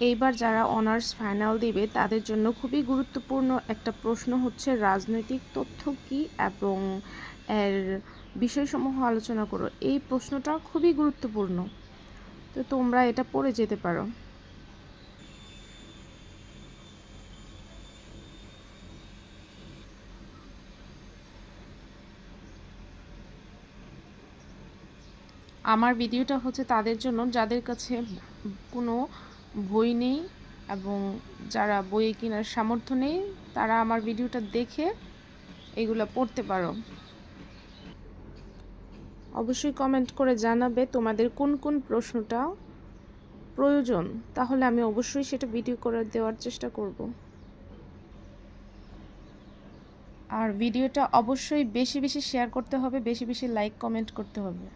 এইবার যারা honours final দিবে, তাদের জন্য খুবই গুরুত্বপূর্ণ একটা প্রশ্ন হচ্ছে, রাজনৈতিক তথ্য কি এবং এর বিষয়সমূহ আলোচনা করো। এই প্রশ্নটা খুবই গুরুত্বপূর্ণ। তো তোমরা এটা পড়ে যেতে পারো। আমার ভিডিওটা হচ্ছে তাদের জন্য, যাদের কাছে কোনো বই নেই এবং যারা বই কেনার সামর্থ্য নেই, তারা আমার ভিডিওটা দেখে এগুলো পড়তে পারো। অবশ্যই কমেন্ট করে জানাবে তোমাদের কোন কোন প্রশ্নটা প্রয়োজন, তাহলে আমি অবশ্যই সেটা ভিডিও করে দেওয়ার চেষ্টা করব। আর ভিডিওটা অবশ্যই বেশি বেশি শেয়ার করতে হবে, বেশি বেশি লাইক কমেন্ট করতে হবে।